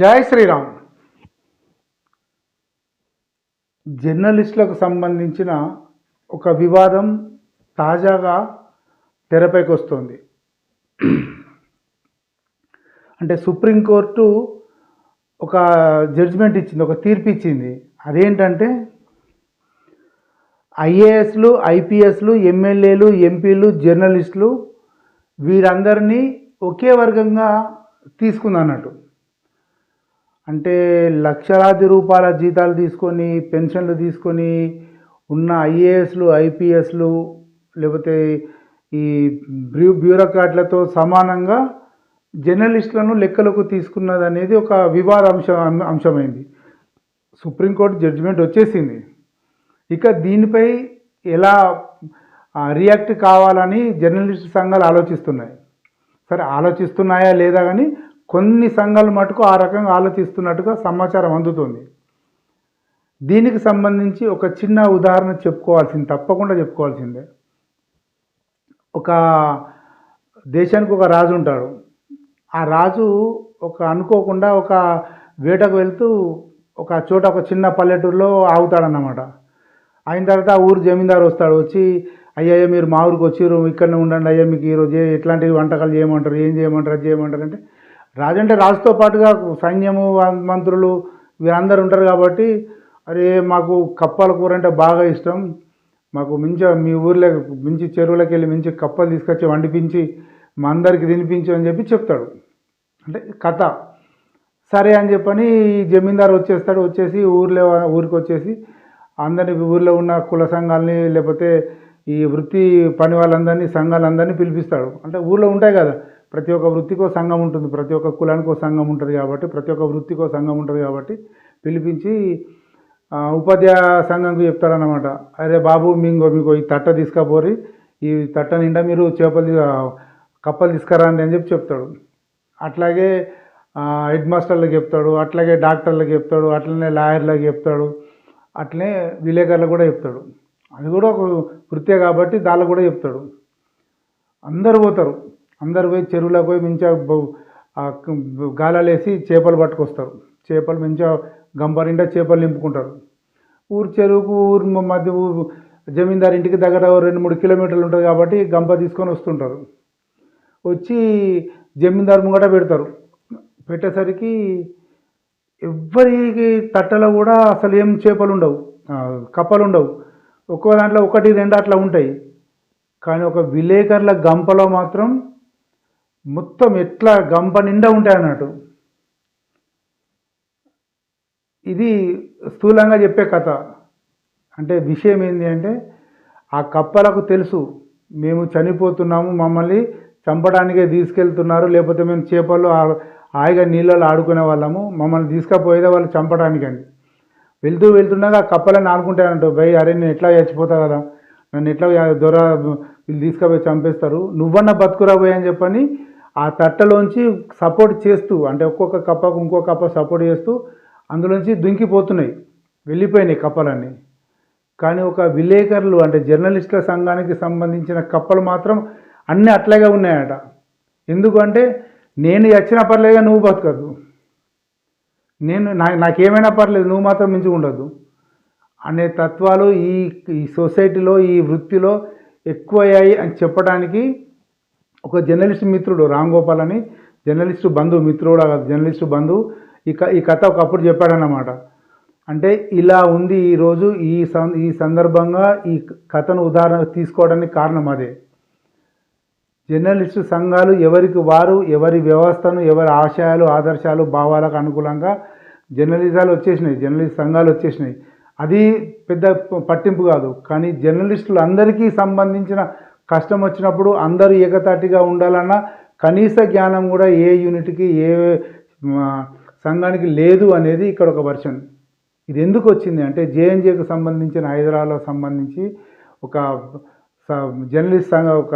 జై శ్రీరామ్. జర్నలిస్టులకు సంబంధించిన ఒక వివాదం తాజాగా తెరపైకి వస్తుంది అంటే సుప్రీంకోర్టు ఒక జడ్జిమెంట్ ఇచ్చింది ఒక తీర్పు ఇచ్చింది. అదేంటంటే ఐఏఎస్లు ఐపీఎస్లు ఎమ్మెల్యేలు ఎంపీలు జర్నలిస్టులు వీరందరినీ ఒకే వర్గంగా తీసుకుందన్నట్టు. అంటే లక్షలాది రూపాయల జీతాలు తీసుకొని పెన్షన్లు తీసుకొని ఉన్న ఐఏఎస్లు ఐపీఎస్లు లేకపోతే ఈ బ్యూ బ్యూరోక్రాట్లతో సమానంగా జర్నలిస్టులను లెక్కలకు తీసుకున్నది అనేది ఒక వివాద అంశం అంశమైంది. సుప్రీంకోర్టు జడ్జిమెంట్ వచ్చేసింది. ఇక దీనిపై ఎలా రియాక్ట్ కావాలని జర్నలిస్ట్ సంఘాలు ఆలోచిస్తున్నాయి. సరే ఆలోచిస్తున్నాయా లేదా కానీ కొన్ని సంఘాలు మటుకు ఆ రకంగా ఆలోచిస్తున్నట్టుగా సమాచారం అందుతుంది. దీనికి సంబంధించి ఒక చిన్న ఉదాహరణ చెప్పుకోవాల్సింది తప్పకుండా చెప్పుకోవాల్సిందే. ఒక దేశానికి ఒక రాజు ఉంటాడు. ఆ రాజు ఒక అనుకోకుండా ఒక వేటకు వెళ్తూ ఒక చోట ఒక చిన్న పల్లెటూరులో ఆగుతాడన్నమాట. అయిన తర్వాత ఆ ఊరు జమీందారు వస్తాడు వచ్చి అయ్యయ్య మీరు మా ఊరికి వచ్చిర్రు ఇక్కడనే ఉండండి అయ్యా మీకు ఈరోజు ఎట్లాంటి వంటకాలు చేయమంటారు ఏం చేయమంటారు అది చేయమంటారు అంటే రాజు అంటే రాజుతో పాటుగా సైన్యము మంత్రులు వీరందరూ ఉంటారు కాబట్టి అరే మాకు కప్పల కూర అంటే బాగా ఇష్టం. మాకు మించి మీ ఊర్లో మించి చెరువులకు వెళ్ళి మించి కప్పలు తీసుకొచ్చి వండిపించి మా అందరికి తినిపించు అని చెప్పి చెప్తాడు. అంటే కథ. సరే అని చెప్పని ఈ జమీందారు వచ్చేస్తాడు. వచ్చేసి ఊర్లో ఊరికి వచ్చేసి అందరిని ఊర్లో ఉన్న కుల సంఘాలని లేకపోతే ఈ వృత్తి పని వాళ్ళందరినీ సంఘాలందరినీ పిలిపిస్తాడు. అంటే ఊర్లో ఉంటాయి కదా ప్రతి ఒక్క వృత్తికో సంఘం ఉంటుంది ప్రతి ఒక్క కులానికో సంఘం ఉంటుంది కాబట్టి ప్రతి ఒక్క వృత్తికో సంఘం ఉంటుంది కాబట్టి పిలిపించి ఉపాధ్యాయ సంఘంకి చెప్తాడనమాట అరే బాబు మీంగో మీకు ఈ తట్ట తీసుకపోరి ఈ తట్ట నిండా మీరు చేపలు కప్పలు తీసుకురండి అని చెప్పి చెప్తాడు. అట్లాగే హెడ్ మాస్టర్లకు చెప్తాడు అట్లాగే డాక్టర్లకు చెప్తాడు అట్లనే లాయర్లకు చెప్తాడు అట్లనే విలేకరులకు కూడా చెప్తాడు. అది కూడా ఒక వృత్తే కాబట్టి దానిలో కూడా చెప్తాడు. అందరు పోతారు. అందరు పోయి చెరువులోకి పోయి మంచిగా గాలాలేసి చేపలు పట్టుకొస్తారు. చేపలు మంచిగా గంప నిండా చేపలు నింపుకుంటారు. ఊరు చెరువుకు ఊరు మధ్య జమీందారు ఇంటికి దగ్గర రెండు మూడు కిలోమీటర్లు ఉంటుంది కాబట్టి గంప తీసుకొని వస్తుంటారు. వచ్చి జమీందారు ముంగట పెడతారు. పెట్టేసరికి ఎవ్వరికి తట్టలో కూడా అసలు ఏం చేపలు ఉండవు. కప్పలు ఉండవు. ఒక్కో దాంట్లో ఒకటి రెండు అట్లా ఉంటాయి. కానీ ఒక విలేకరుల గంపలో మాత్రం మొత్తం ఎట్లా గంప నిండా ఉంటాయి అన్నట్టు. ఇది స్థూలంగా చెప్పే కథ. అంటే విషయం ఏంటి అంటే ఆ కప్పలకు తెలుసు మేము చనిపోతున్నాము మమ్మల్ని చంపడానికే తీసుకెళ్తున్నారు లేకపోతే మేము చేపలు ఆ- హాయిగా నీళ్ళలో ఆడుకునే వాళ్ళము మమ్మల్ని తీసుకపోయేదే వాళ్ళు చంపడానికండి వెళ్తూ వెళ్తుండగా ఆ కప్పలని ఆడుకుంటానంట భయ్ అరే నేను ఎట్లా చచ్చిపోతా కదా? నన్ను ఎట్లా దొర వీళ్ళు తీసుకుపోయి చంపేస్తారు? నువ్వన్నా బతుకురా పోయి అని చెప్పని ఆ తట్టలోంచి సపోర్ట్ చేస్తూ అంటే ఒక్కొక్క కప్పకు ఇంకో కప్ప సపోర్ట్ చేస్తూ అందులోంచి దుంకిపోతున్నాయి వెళ్ళిపోయినాయి కప్పలన్నీ. కానీ ఒక విలేకరులు అంటే జర్నలిస్టుల సంఘానికి సంబంధించిన కప్పలు మాత్రం అన్నీ అట్లాగే ఉన్నాయట. ఎందుకంటే నేను వచ్చిన పర్లేదుగా నువ్వు బతకద్దు నేను నా నాకేమైనా పర్లేదు నువ్వు మాత్రం మించి ఉండదు అనే తత్వాలు ఈ ఈ సొసైటీలో ఈ వృత్తిలో ఎక్కువయ్యాయి అని చెప్పడానికి ఒక జర్నలిస్ట్ మిత్రుడు రామ్ గోపాల్ అని జర్నలిస్టు బంధువు మిత్రుడు కాదు జర్నలిస్టు బంధువు ఈ క ఈ కథ ఒకప్పుడు చెప్పాడన్నమాట. అంటే ఇలా ఉంది ఈరోజు ఈ సం ఈ సందర్భంగా ఈ కథను ఉదాహరణ తీసుకోవడానికి కారణం అదే. జర్నలిస్టు సంఘాలు ఎవరికి వారు ఎవరి వ్యవస్థను ఎవరి ఆశయాలు ఆదర్శాలు భావాలకు అనుకూలంగా జర్నలిజాలు వచ్చేసినాయి జర్నలిస్ట్ సంఘాలు వచ్చేసినాయి. అది పెద్ద పట్టింపు కాదు. కానీ జర్నలిస్టులు అందరికీ సంబంధించిన కష్టం వచ్చినప్పుడు అందరూ ఏకతాటిగా ఉండాలన్నా కనీస జ్ఞానం కూడా ఏ యూనిట్కి ఏ సంఘానికి లేదు అనేది ఇక్కడ ఒక వర్షన్. ఇది ఎందుకు వచ్చింది అంటే జేఎన్జేకు సంబంధించిన హైదరాబాద్లో సంబంధించి ఒక స- జర్నలిస్ట్ సంఘ ఒక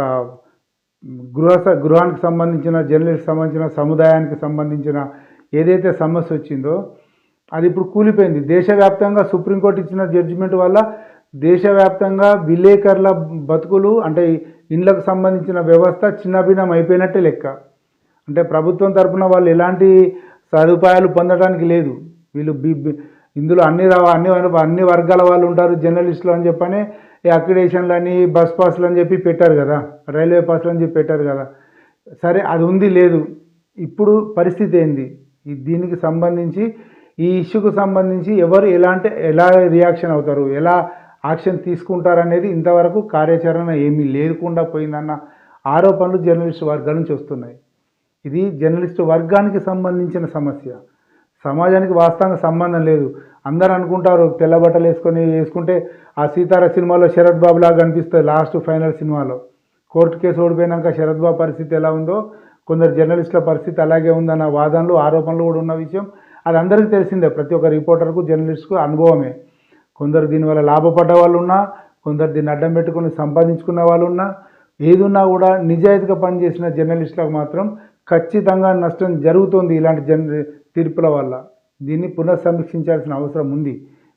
గృహ స- గృహానికి సంబంధించిన జర్నలిస్ట్ సంబంధించిన సముదాయానికి సంబంధించిన ఏదైతే సమస్య వచ్చిందో అది ఇప్పుడు కూలిపోయింది. దేశవ్యాప్తంగా సుప్రీంకోర్టు ఇచ్చిన జడ్జిమెంట్ వల్ల దేశవ్యాప్తంగా విలేకరుల బతుకులు అంటే ఇండ్లకు సంబంధించిన వ్యవస్థ చిన్నభిన్నం అయిపోయినట్టే లెక్క. అంటే ప్రభుత్వం తరఫున వాళ్ళు ఎలాంటి సదుపాయాలు పొందడానికి లేదు. వీళ్ళు బి ఇందులో అన్ని అన్ని అన్ని వర్గాల వాళ్ళు ఉంటారు జర్నలిస్టులు అని చెప్పని ఈ అక్రిడేషన్లు అని బస్ పాస్లు అని చెప్పి పెట్టారు కదా రైల్వే పాస్లు అని చెప్పి పెట్టారు కదా. సరే అది ఉంది లేదు. ఇప్పుడు పరిస్థితి ఏంది? దీనికి సంబంధించి ఈ ఇష్యూకు సంబంధించి ఎవరు ఎలాంటి ఎలా రియాక్షన్ అవుతారు? ఎలా యాక్షన్ తీసుకుంటారనేది ఇంతవరకు కార్యాచరణ ఏమీ లేకుండా పోయిందన్న ఆరోపణలు జర్నలిస్టు వర్గాల నుంచి వస్తున్నాయి. ఇది జర్నలిస్టు వర్గానికి సంబంధించిన సమస్య. సమాజానికి వాస్తవంగా సంబంధం లేదు. అందరు అనుకుంటారు తెల్ల బట్టలు వేసుకొని వేసుకుంటే ఆ సీతారా సినిమాలో శరత్ బాబు లాగా కనిపిస్తుంది లాస్ట్ ఫైనల్ సినిమాలో. కోర్టు కేసు ఓడిపోయినాక శరత్ బాబు పరిస్థితి ఎలా ఉందో కొందరు జర్నలిస్టుల పరిస్థితి అలాగే ఉందన్న వాదనలు ఆరోపణలు కూడా ఉన్న విషయం అది అందరికీ తెలిసిందే. ప్రతి ఒక్క రిపోర్టర్కు జర్నలిస్ట్కు అనుభవమే. కొందరు దీనివల్ల లాభపడ్డ వాళ్ళు ఉన్నా కొందరు దీన్ని అడ్డం పెట్టుకుని సంపాదించుకున్న వాళ్ళు ఉన్నా ఏదున్నా కూడా నిజాయితీగా పనిచేసిన జర్నలిస్టులకు మాత్రం ఖచ్చితంగా నష్టం జరుగుతుంది ఇలాంటి జన్ తీర్పుల వల్ల. దీన్ని పునఃసమీక్షించాల్సిన అవసరం ఉంది.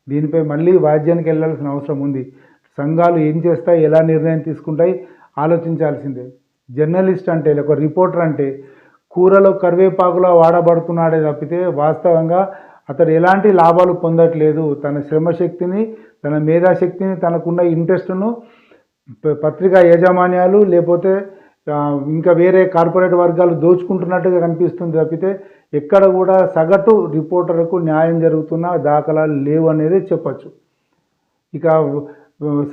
దీనిపై మళ్ళీ వాద్యానికి వెళ్ళాల్సిన అవసరం ఉంది. సంఘాలు ఏం చేస్తాయి ఎలా నిర్ణయం తీసుకుంటాయి ఆలోచించాల్సిందే. జర్నలిస్ట్ అంటే ఒక రిపోర్టర్ అంటే కూరలో కరివేపాకులా వాడబడుతున్నాడే తప్పితే వాస్తవంగా అతడు ఎలాంటి లాభాలు పొందట్లేదు. తన శ్రమశక్తిని తన మేధాశక్తిని తనకున్న ఇంట్రెస్ట్ను పత్రికా యాజమాన్యాలు లేకపోతే ఇంకా వేరే కార్పొరేట్ వర్గాలు దోచుకుంటున్నట్టుగా కనిపిస్తుంది తప్పితే ఎక్కడ కూడా సగటు రిపోర్టర్కు న్యాయం జరుగుతున్న దాఖలాలు లేవు అనేది చెప్పచ్చు. ఇక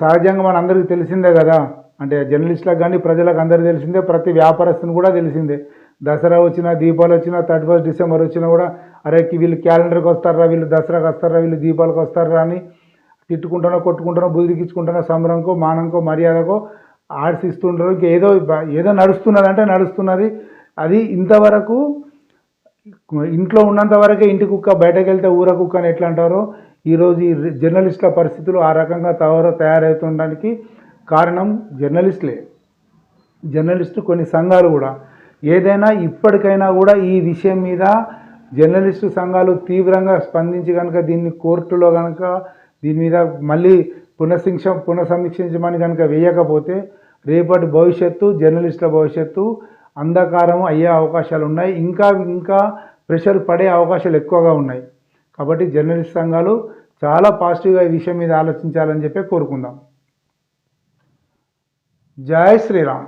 సహజంగా మన అందరికీ తెలిసిందే కదా. అంటే జర్నలిస్టులకు కానీ ప్రజలకు అందరికీ తెలిసిందే. ప్రతి వ్యాపారస్తుని కూడా తెలిసిందే. దసరా వచ్చినా దీపావళి వచ్చినా థర్టీ ఫస్ట్ డిసెంబర్ వచ్చినా కూడా అరే వీళ్ళు క్యాలెండర్కి వస్తారా వీళ్ళు దసరాకి వస్తారా వీళ్ళు దీపాలకు వస్తారా అని తిట్టుకుంటానో కొట్టుకుంటానో బుదిరికించుకుంటానో సంబరంకో మానంకో మర్యాదకో ఆర్ట్స్ ఇస్తుంటారు. ఏదో ఏదో నడుస్తున్నది అంటే నడుస్తున్నది. అది ఇంతవరకు ఇంట్లో ఉన్నంత వరకే ఇంటి కుక్క బయటకు వెళ్తే ఊర కుక్క అని ఎట్లా అంటారో ఈరోజు ఈ జర్నలిస్టుల పరిస్థితులు ఆ రకంగా తయారు తయారవుతుండడానికి కారణం జర్నలిస్టులే. జర్నలిస్టు కొన్ని సంఘాలు కూడా ఏదైనా ఇప్పటికైనా కూడా ఈ విషయం మీద జర్నలిస్టు సంఘాలు తీవ్రంగా స్పందించి కనుక దీన్ని కోర్టులో కనుక దీని మీద మళ్ళీ పునఃశిక్ష పునఃసమీక్షించమని కనుక వేయకపోతే రేపటి భవిష్యత్తు జర్నలిస్టుల భవిష్యత్తు అంధకారం అయ్యే అవకాశాలు ఉన్నాయి. ఇంకా ఇంకా ప్రెషర్ పడే అవకాశాలు ఎక్కువగా ఉన్నాయి. కాబట్టి జర్నలిస్ట్ సంఘాలు చాలా పాజిటివ్గా ఈ విషయం మీద ఆలోచించాలని చెప్పి కోరుకుందాం. జై శ్రీరామ్.